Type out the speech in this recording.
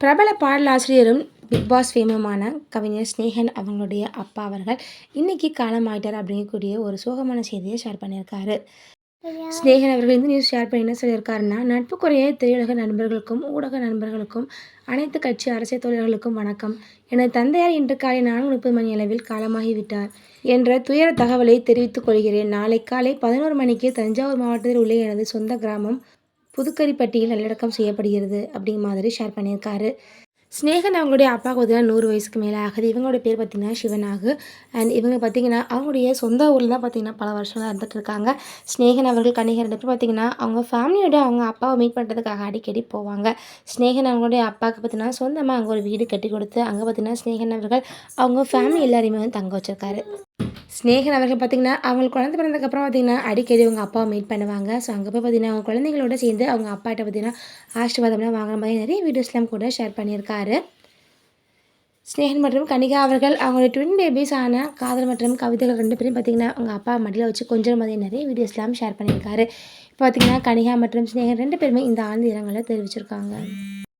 பிரபல பாடலாசிரியரும் big pass ஃபேமமான கவிஞர் ஸ்னேகன் அவங்களுடைய அப்பா அவர்கள் இன்னைக்கு காலமாயிட்டார் அப்படிங்கக்கூடிய ஒரு சோகமான செய்தியை ஷேர் பண்ணியிருக்காரு. ஸ்னேகன் அவர்கள் இந்த நியூஸ் ஷேர் பண்ணி என்ன சொல்லியிருக்காருன்னா நட்புக்குரிய திரையுலக நண்பர்களுக்கும் ஊடக நண்பர்களுக்கும் அனைத்து கட்சி அரசியல் தொழிலாளர்களுக்கும் வணக்கம். எனது தந்தையார் இன்று காலை நான்கு முப்பது மணி அளவில் காலமாகிவிட்டார் என்ற துயர தகவலை தெரிவித்துக் கொள்கிறேன். நாளை காலை பதினோரு மணிக்கு தஞ்சாவூர் மாவட்டத்தில் உள்ள எனது சொந்த கிராமம் புதுக்கரிப்பட்டியில் நல்லடக்கம் செய்யப்படுகிறது அப்படிங்கிற மாதிரி ஷேர் பண்ணியிருக்காரு. ஸ்னேகன் அவங்களுடைய அப்பாவுக்கு பார்த்தீங்கன்னா நூறு வயசுக்கு மேலே ஆகுது. இவங்களோட பேர் பார்த்திங்கன்னா சிவனாகு அண்ட் இவங்க பார்த்தீங்கன்னா அவங்களுடைய சொந்த ஊரில் தான் பார்த்தீங்கன்னா பல வருஷம் இருந்துட்டு இருக்காங்க. ஸ்னேகன் அவர்கள் கணிகர் ரெண்டு பேர் பார்த்திங்கன்னா அவங்க ஃபேமிலியோட அவங்க அப்பாவை மீட் பண்ணுறதுக்காக அடிக்கடி போவாங்க. ஸ்னேகன் அவங்களுடைய அப்பாவுக்கு பார்த்தீங்கன்னா சொந்தமாக அங்கே ஒரு வீடு கட்டி கொடுத்து அங்கே பார்த்தீங்கன்னா ஸ்னேகன் அவர்கள் அவங்க ஃபேமிலி எல்லாரையுமே வந்து தங்க வச்சுருக்காரு. ஸ்னேகன் அவர்கள் பார்த்தீங்கன்னா அவங்க குழந்தை பிறந்ததுக்கப்புறம் பார்த்தீங்கன்னா அடிக்கடி அவங்க அப்பாவை மீட் பண்ணுவாங்க. ஸோ அங்கே போய் பார்த்தீங்கன்னா அவங்க குழந்தைங்களோட சேர்ந்து அவங்க அப்பாட்ட பார்த்தீங்கன்னா ஆசீர்வாதம்லாம் வாங்குற மாதிரி நிறைய வீடியோஸ்லாம் கூட ஷேர் பண்ணியிருக்காரு. ஸ்னேகன் மற்றும் கனிகா அவர்கள் அவங்களுடைய ட்வின் பேபிஸ் ஆன காதல் மற்றும் கவிதைகள் ரெண்டு பேரும் பார்த்தீங்கன்னா அவங்க அப்பா மடியில் வச்சு கொஞ்சம் மாதிரி நிறைய வீடியோஸ்லாம் ஷேர் பண்ணியிருக்காரு. இப்போ பார்த்தீங்கன்னா கனிகா மற்றும் ஸ்னேகன் ரெண்டு பேருமே இந்த ஆழ்ந்த இரங்கலை தெரிவிச்சிருக்காங்க.